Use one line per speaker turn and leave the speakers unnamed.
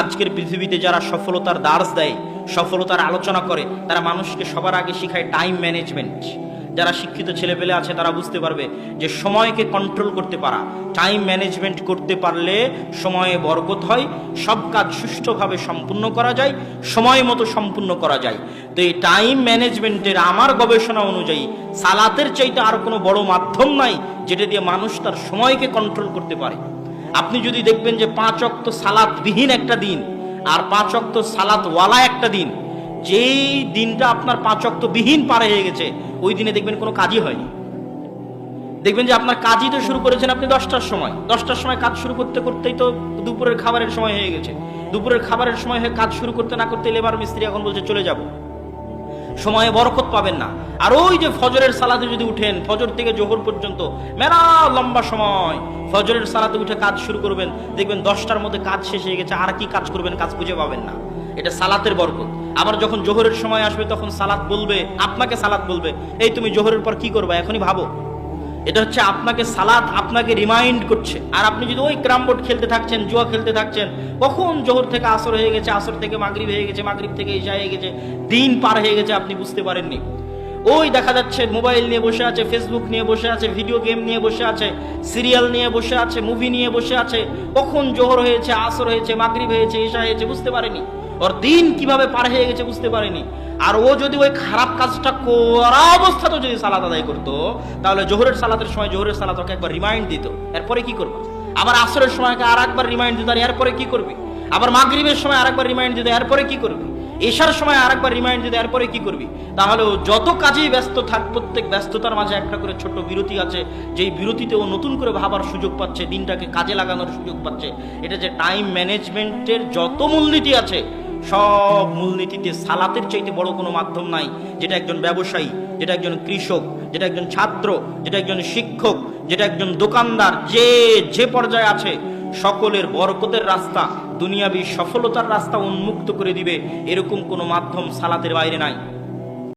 আজকের পৃথিবীতে যারা সফলতার দার্স দেয়, সফলতার আলোচনা করে, তারা মানুষকে সবার আগে শেখায় টাইম ম্যানেজমেন্ট যারা শিক্ষিত ছেলেপেলে আছে, তারা বুঝতে পারবে যে সময়কে কন্ট্রোল করতে পারা টাইম ম্যানেজমেন্ট করতে পারলে সময়ে বরকত হয়, সব কাজ সুষ্ঠুভাবে সম্পূর্ণ করা যায়, সময় মতো সম্পূর্ণ করা যায়। তো এই টাইম ম্যানেজমেন্টের আমার গবেষণা অনুযায়ী, সালাতের চাইতে আর কোনো বড় মাধ্যম নাই, যেটা দিয়ে মানুষ তার সময়কে কন্ট্রোল করতে পারে। আপনি যদি দেখবেন যে পাঁচ অক্ত সালাতবিহীন একটা দিন আর পাঁচ অক্ত সালাতওয়ালা একটা দিন, যেই দিনটা আপনার পাঁচ অক্ত বিহীন পার হয়ে গেছে, ওই দিনে দেখবেন কোনো কাজই হয়নি। দেখবেন যে আপনার কাজই তো শুরু করেছেন আপনি দশটার সময়। দশটার সময় কাজ শুরু করতে করতেই তো দুপুরের খাবারের সময় হয়ে গেছে। দুপুরের খাবারের সময় হয়ে কাজ শুরু করতে না করতে লেবার মিস্ত্রি এখন বলছে, চলে যাব। সময়ে বরকত পাবেন না। আর ওই যে ফজরের সালাতে যদি উঠেন, ফজর থেকে জোহর পর্যন্ত, মেলা লম্বা সময় ফজরের সালাতে উঠে কাজ শুরু করবেন, দেখবেন দশটার মধ্যে কাজ শেষ হয়ে গেছে, আর কি কাজ করবেন, কাজ খুঁজে পাবেন না। এটা সালাতের বরকত। আবার যখন জোহরের সময় আসবে, তখন সালাত বলবে, আপনাকে সালাত বলবে, এই তুমি জোহরের পর কি করবে? এখনই ভাবো। এটা হচ্ছে আপনাকে সালাদ আপনাকে রিমাইন্ড করছে। আর আপনি যদি ওই ক্রাম বোর্ড খেলতে থাকছেন, জুয়া খেলতে থাকছেন, কখন জোহর থেকে আসর হয়ে গেছে, আসর থেকে মাগরিব হয়ে গেছে, মাগরিব থেকে ইশা হয়ে গেছে, দিন পার হয়ে গেছে, আপনি বুঝতে পারেননি। ওই দেখা যাচ্ছে মোবাইল নিয়ে বসে আছে ফেসবুক নিয়ে বসে আছে ভিডিও গেম নিয়ে বসে আছে সিরিয়াল নিয়ে বসে আছে মুভি নিয়ে বসে আছে, কখন জোহর হয়েছে, আসর হয়েছে, মাগরিব হয়েছে ঈশা হয়েছে, বুঝতে পারেনি ওর দিন কীভাবে পার হয়ে গেছে, বুঝতে পারেনি আর ও যদি ওই খারাপ কাজটা করা অবস্থাতেও যদি সালাত আদায় করতো, তাহলে জোহরের সালাতের সময় জোহরের সালাত ওকে একবার রিমাইন্ড দিত। এরপরে কি করবে? আবার আসরের সময়কে আর একবার রিমাইন্ড দিত, আর এরপরে কি করবে? আবার মাগরিবের সময় আরেকবার রিমাইন্ড দিত, এরপরে কি করবে? এশার সময় আর একবার রিমাইন্ড দিতে, এরপরে কি করবি? তাহলে ও যত কাজেই ব্যস্ত থাক, প্রত্যেক ব্যস্ততার মাঝে একটা করে ছোট্ট বিরতি আছে, যেই বিরতিতে ও নতুন করে ভাবার সুযোগ পাচ্ছে, দিনটাকে কাজে লাগানোর সুযোগ পাচ্ছে। এটা যে টাইম ম্যানেজমেন্টের যত মূলনীতি আছে সব মূলনীতিতে সালাতের চাইতে বড় কোনো মাধ্যম নাই। যেটা একজন ব্যবসায়ী, যেটা একজন কৃষক, যেটা একজন ছাত্র, যেটা একজন শিক্ষক, যেটা একজন দোকানদার, যে যে পর্যায়ে আছে, সকলের বরকতের রাস্তা, দুনিয়াবি সফলতার রাস্তা উন্মুক্ত করে দিবে। এরকম কোনো মাধ্যম সালাতের বাইরে নাই।